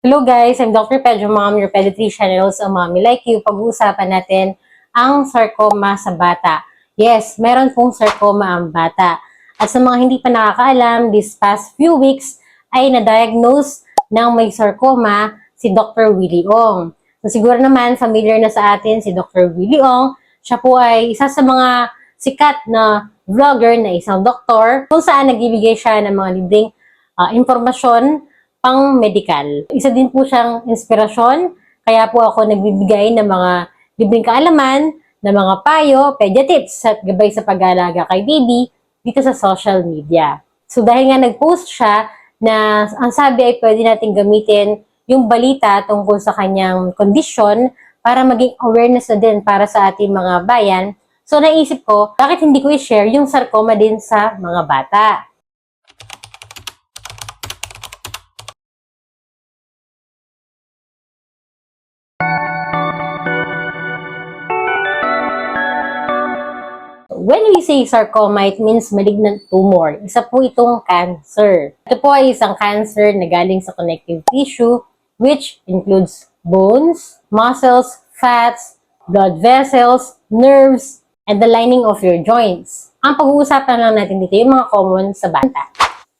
Hello guys, I'm Dr. Pedro Mom, your pediatrician and also a mommy like you. Pag-uusapan natin ang sarcoma sa bata. Yes, meron pong sarcoma ang bata. At sa mga hindi pa nakakaalam, this past few weeks ay na-diagnose ng may sarcoma si Dr. Willie Ong. So siguro naman familiar na sa atin si Dr. Willie Ong. Siya po ay isa sa mga sikat na vlogger na isang doktor kung saan nagbibigay siya ng mga libreng ah, impormasyon pang medical. Isa din po siyang inspirasyon, kaya po ako nagbibigay ng mga libreng kaalaman, ng mga payo, pedia tips at gabay sa pag-aalaga kay baby dito sa social media. So dahil nga nag-post siya na ang sabi ay pwede natin gamitin yung balita tungkol sa kanyang kondisyon para maging awareness na din para sa ating mga bayan. So naisip ko, bakit hindi ko i-share yung sarcoma din sa mga bata? Say sarcoma, it means malignant tumor. Isa po itong cancer. Ito po ay isang cancer na galing sa connective tissue which includes bones, muscles, fats, blood vessels, nerves, and the lining of your joints. Ang pag-uusapan lang natin dito yung mga common sa bata.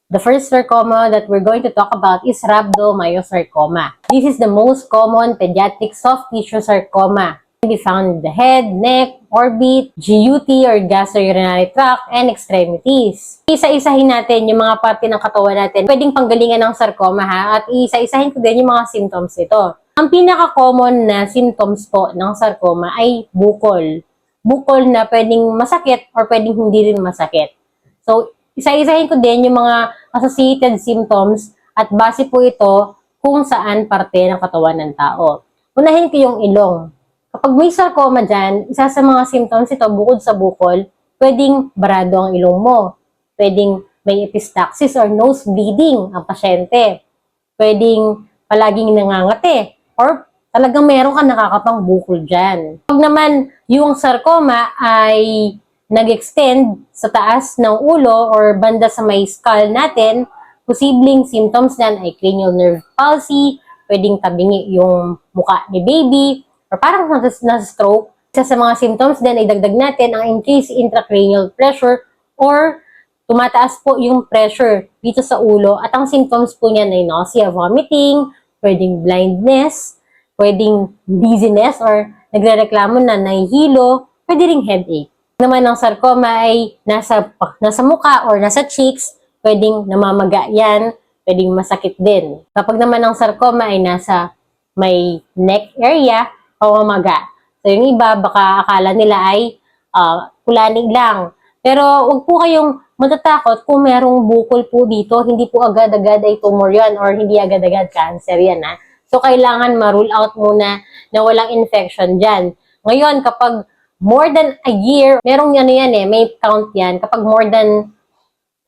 The first sarcoma that we're going to talk about is rhabdomyosarcoma. This is the most common pediatric soft tissue sarcoma. It can be found in the head, neck, orbit, GUT or gastrourinary tract, and extremities. Isa-isahin natin yung mga parte ng katawan natin. Pwedeng panggalingan ng sarcoma ha, at isa-isahin ko din yung mga symptoms nito. Ang pinaka-common na symptoms po ng sarcoma ay bukol. Bukol na pwedeng masakit or pwedeng hindi rin masakit. So, isa-isahin ko din yung mga associated symptoms at base po ito kung saan parte ng katawan ng tao. Unahin ko yung ilong. Kapag may sarcoma dyan, isa sa mga symptoms ito, bukod sa bukol, pwedeng barado ang ilong mo. Pwedeng may epistaxis or nose bleeding ang pasyente. Pwedeng palaging nangangati. Or talagang meron ka nakakapang bukol dyan. Pag naman yung sarcoma ay nag-extend sa taas ng ulo or banda sa may skull natin, posibleng symptoms niyan ay cranial nerve palsy, pwedeng tabingi yung muka ni baby, or parang nasa, nasa stroke. Isa sa mga symptoms din ay dagdag natin ang increased intracranial pressure or tumataas po yung pressure dito sa ulo at ang symptoms po niyan ay nausea, vomiting, pwedeng blindness, pwedeng dizziness or nagrereklamo na nahihilo, pwede ring headache. Naman ang sarcoma ay nasa, nasa muka or nasa cheeks, pwedeng namamaga yan, pwedeng masakit din. Kapag naman ang sarcoma ay nasa may neck area, pamamaga. So yung iba, baka akala nila ay uh, kulanig lang. Pero wag po kayong matatakot kung merong bukol po dito, hindi po agad-agad ay tumor yan or hindi agad-agad cancer yan. Ha? So kailangan ma-rule out muna na walang infection dyan. Ngayon, kapag more than a year, merong ano yan eh, may count yan. Kapag more than,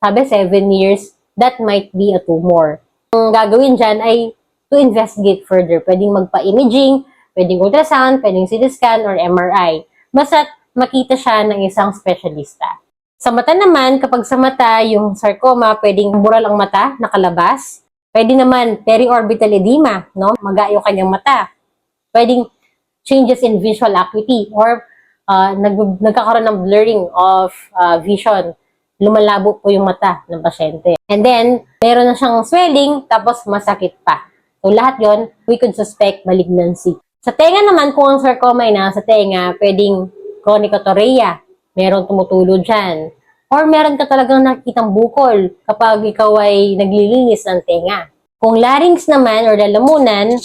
sabi, 7 years, that might be a tumor. Ang gagawin dyan ay to investigate further. Pwedeng magpa-imaging, pwedeng ultrasound, pwedeng CT scan, or MRI. Basta makita siya ng isang specialista. Sa mata naman, kapag sa mata, yung sarcoma, pwedeng bural ang mata, nakalabas. Pwede naman periorbital edema, no? Maga yung kanyang mata. Pwedeng changes in visual acuity or uh, nag nagkakaroon ng blurring of uh, vision. Lumalabo po yung mata ng pasyente. And then, meron na siyang swelling, tapos masakit pa. So, lahat yon we could suspect malignancy. Sa tenga naman, kung ang sarcoma ay nasa tenga, pwedeng chronicotouria. Meron tumutulo dyan. Or meron ka talagang nakikitang bukol kapag ikaw ay naglilinis ng tenga. Kung larynx naman or lalamunan,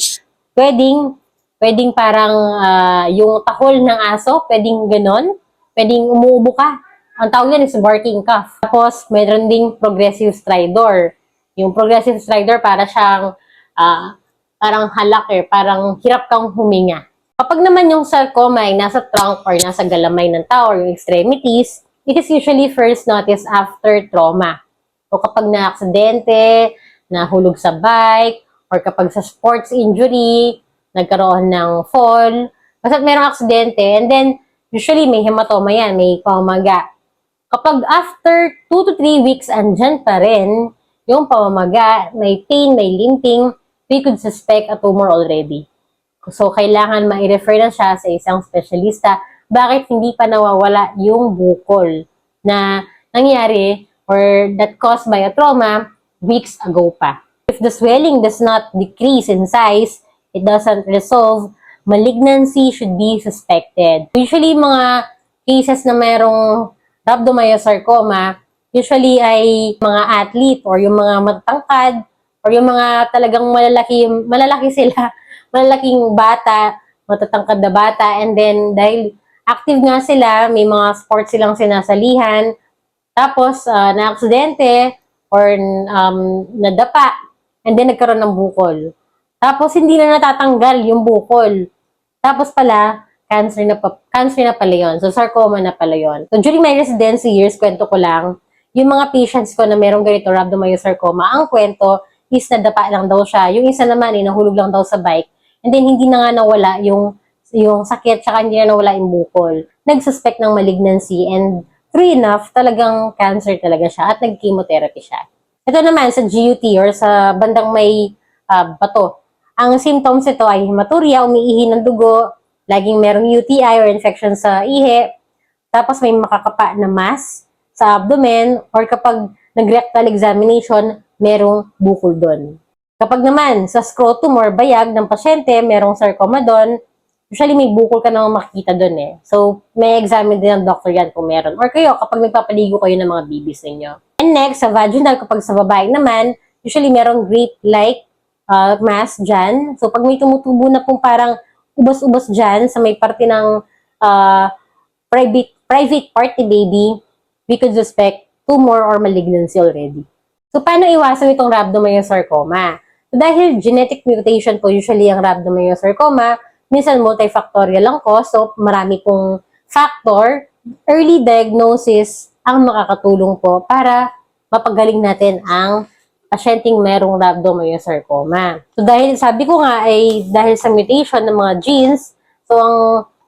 pwedeng, pwedeng parang ah, yung tahol ng aso, pwedeng ganon. Pwedeng umuubo ka. Ang tawag yan is barking cough. Tapos, meron ding progressive stridor. Yung progressive stridor, para siyang ah, parang halak eh, parang hirap kang huminga. Kapag naman yung sarcoma ay nasa trunk or nasa galamay ng tao or yung extremities, it is usually first noticed after trauma. O kapag na-aksidente, nahulog sa bike, or kapag sa sports injury, nagkaroon ng fall, basta merong aksidente, and then usually may hematoma yan, may pamamaga. Kapag after 2 to 3 weeks, andyan pa rin yung pamamaga, may pain, may limping, we could suspect a tumor already. So, kailangan ma-refer na siya sa isang specialista. Bakit hindi pa nawawala yung bukol na nangyari or that caused by a trauma weeks ago pa. If the swelling does not decrease in size, it doesn't resolve, malignancy should be suspected. Usually, mga cases na mayroong rhabdomyosarcoma, usually ay mga athlete or yung mga matangkad or yung mga talagang malalaki, malalaki sila, malalaking bata, matatangkad na bata, and then dahil active nga sila, may mga sports silang sinasalihan, tapos uh, na-aksidente or um, nadapa, and then nagkaroon ng bukol. Tapos hindi na natatanggal yung bukol. Tapos pala, cancer na, pa, cancer na pala yun. So, sarcoma na pala yun. So, during my residency years, kwento ko lang, yung mga patients ko na merong ganito rhabdomyosarcoma, ang kwento is nadapa lang daw siya. Yung isa naman, eh, nahulog lang daw sa bike. And then, hindi na nga nawala yung, yung sakit, tsaka hindi na nawala yung bukol. Nagsuspect ng malignancy and true enough, talagang cancer talaga siya at nag-chemotherapy siya. Ito naman sa GUT or sa bandang may ah, bato. Ang symptoms ito ay hematuria, umiihi ng dugo, laging merong UTI or infection sa ihi, tapos may makakapa na mass sa abdomen, or kapag nag-rectal examination, merong bukol doon. Kapag naman sa scrotum or bayag ng pasyente, merong sarcoma doon, usually may bukol ka naman makikita doon eh. So, may examine din ng doctor yan kung meron. Or kayo, kapag nagpapaligo kayo ng mga babies ninyo. And next, sa vaginal, kapag sa babae naman, usually merong grape-like uh, mass dyan. So, pag may tumutubo na pong parang ubos-ubos dyan sa may parte ng uh, private, private party baby, we could suspect tumor or malignancy already. So, paano iwasan itong rhabdomyosarcoma? So, dahil genetic mutation po usually ang rhabdomyosarcoma, minsan multifactorial ang cause, so marami pong factor, early diagnosis ang makakatulong po para mapagaling natin ang pasyenteng merong rhabdomyosarcoma. So dahil sabi ko nga ay dahil sa mutation ng mga genes, so ang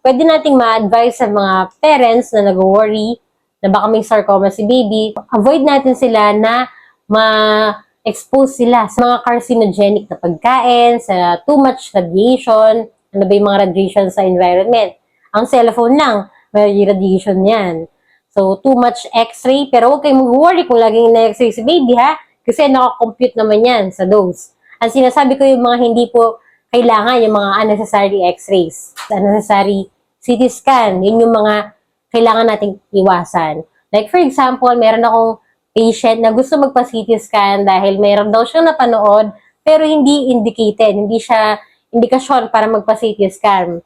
pwede nating ma-advise sa mga parents na nag-worry na baka may sarcoma si baby, avoid natin sila na ma-expose sila sa mga carcinogenic na pagkain, sa too much radiation, ano ba yung mga radiation sa environment. Ang cellphone lang, may radiation yan. So, too much x-ray, pero huwag kayong mag-worry kung laging na-x-ray si baby, ha? Kasi nakakompute naman yan sa dose. Ang sinasabi ko yung mga hindi po kailangan, yung mga unnecessary x-rays, unnecessary CT scan, yun yung mga kailangan nating iwasan. Like for example, meron akong patient na gusto magpa-CT scan dahil meron daw siyang napanood pero hindi indicated, hindi siya indikasyon para magpa-CT scan.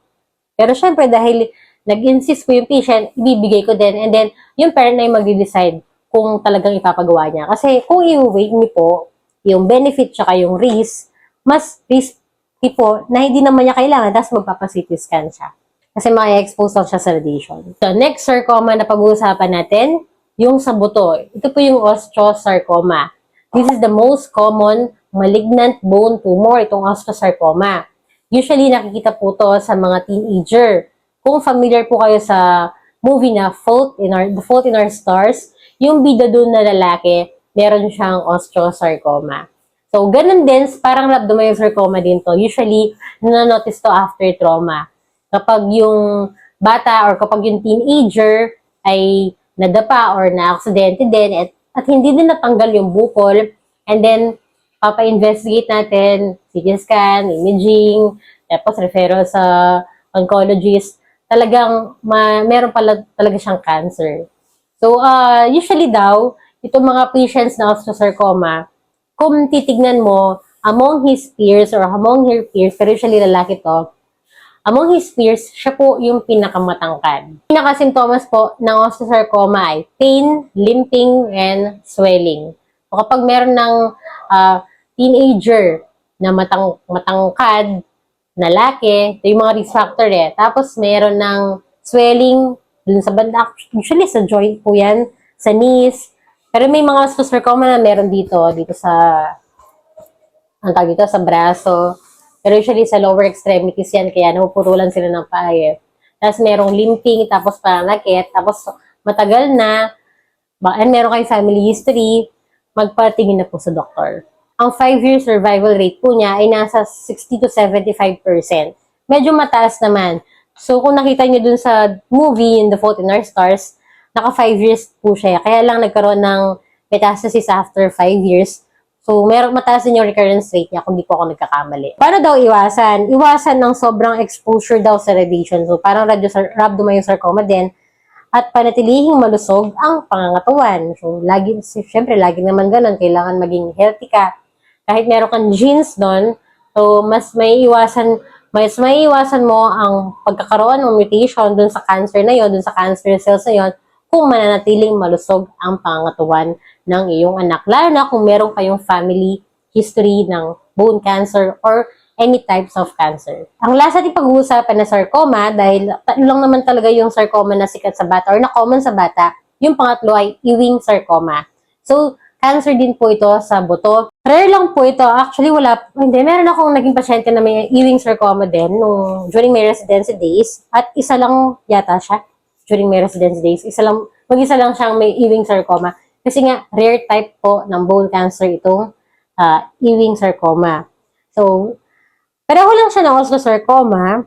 Pero syempre dahil nag-insist po yung patient, ibibigay ko din and then yung parent na yung magde-decide kung talagang ipapagawa niya. Kasi kung i-weight niyo po yung benefit tsaka yung risk, mas risky po na hindi naman niya kailangan tapos magpapa-CT scan siya. Kasi ma-expose lang siya sa radiation. So, next sarcoma na pag-uusapan natin, yung sa buto. Ito po yung osteosarcoma. This is the most common malignant bone tumor, itong osteosarcoma. Usually, nakikita po to sa mga teenager. Kung familiar po kayo sa movie na Fault in Our, The Fault in Our Stars, yung bida doon na lalaki, meron siyang osteosarcoma. So, ganun din, parang rhabdomyosarcoma din to. Usually, na-notice to after trauma kapag yung bata or kapag yung teenager ay nadapa or na-aksidente din at, at hindi din natanggal yung bukol and then papa-investigate natin CT scan, imaging, tapos referral sa oncologist, talagang ma, meron pala talaga siyang cancer. So, uh, usually daw, itong mga patients na osteosarcoma, kung titignan mo, among his peers or among her peers, pero usually lalaki to, Among his peers, siya po yung pinakamatangkad. Pinakasymptoms po ng osteosarcoma ay pain, limping, and swelling. O kapag meron ng ah, teenager na matang matangkad, na laki, ito yung mga risk factor eh. Tapos meron ng swelling dun sa banda, usually sa joint po yan, sa knees. Pero may mga osteosarcoma na meron dito, dito sa, ang tawag dito, sa braso. Pero usually sa lower extremities yan, kaya napuputulan sila ng paa eh. Tapos merong limping, tapos pananakit, tapos matagal na, and meron kayong family history, magpatingin na po sa doktor. ang 5-year survival rate po niya ay nasa 60 to 75%. Medyo mataas naman. So, kung nakita niyo dun sa movie, in The Fault in Our Stars, naka 5 years po siya. Kaya lang nagkaroon ng metastasis after 5 years. So, meron mataas din yung recurrence rate niya kung di po ako nagkakamali. Paano daw iwasan? Iwasan ng sobrang exposure daw sa radiation. So, parang rhabdomyosarcoma din at panatilihing malusog ang pangangatawan. So, lagi, syempre, lagi naman ganun. Kailangan maging healthy ka. Kahit meron kang genes doon, so, mas may iwasan, mas may iwasan mo ang pagkakaroon ng mutation doon sa cancer na yon, doon sa cancer cells na yon, kung mananatiling malusog ang pangangatawan ng iyong anak. Lalo na kung meron kayong family history ng bone cancer or any types of cancer. Ang last natin pag-uusapan na sarcoma, dahil lang naman talaga yung sarcoma na sikat sa bata or na common sa bata, yung pangatlo ay Ewing sarcoma. So, cancer din po ito sa buto. Rare lang po ito. Actually, wala, hindi, meron akong naging pasyente na may Ewing sarcoma din nung, during my residency days. At isa lang yata siya during my residency days. Isa lang, mag-isa lang siyang may Ewing sarcoma. Kasi nga, rare type po ng bone cancer itong uh, Ewing sarcoma. So, pareho lang siya ng osteosarcoma.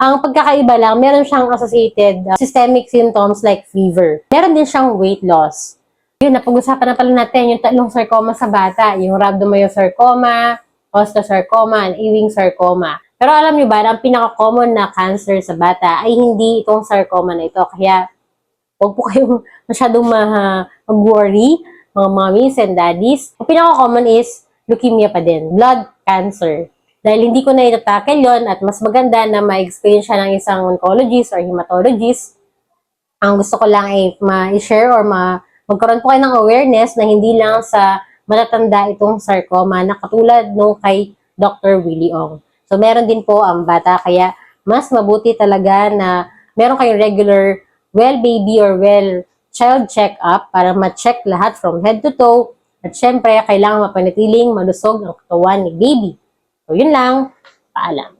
Ang pagkakaiba lang, meron siyang associated uh, systemic symptoms like fever. Meron din siyang weight loss. Yun, napag-usapan na pala natin yung tatlong sarcoma sa bata. Yung rhabdomyosarcoma, osteosarcoma, and Ewing sarcoma. Pero alam niyo ba, ang pinaka-common na cancer sa bata ay hindi itong sarcoma na ito. Kaya, huwag po kayong masyadong ma- mag-worry, mga mommies and daddies. Ang pinaka-common is leukemia pa din, blood cancer. Dahil hindi ko na itatakel yon at mas maganda na ma-experience siya ng isang oncologist or hematologist. Ang gusto ko lang ay ma-share or ma magkaroon po kayo ng awareness na hindi lang sa matatanda itong sarcoma na katulad nung kay Dr. Willie Ong. So, meron din po ang bata, kaya mas mabuti talaga na meron kayong regular well baby or well child check-up para ma-check lahat from head to toe. At syempre, kailangan mapanatiling malusog ang katawan ni baby. So, yun lang. Paalam.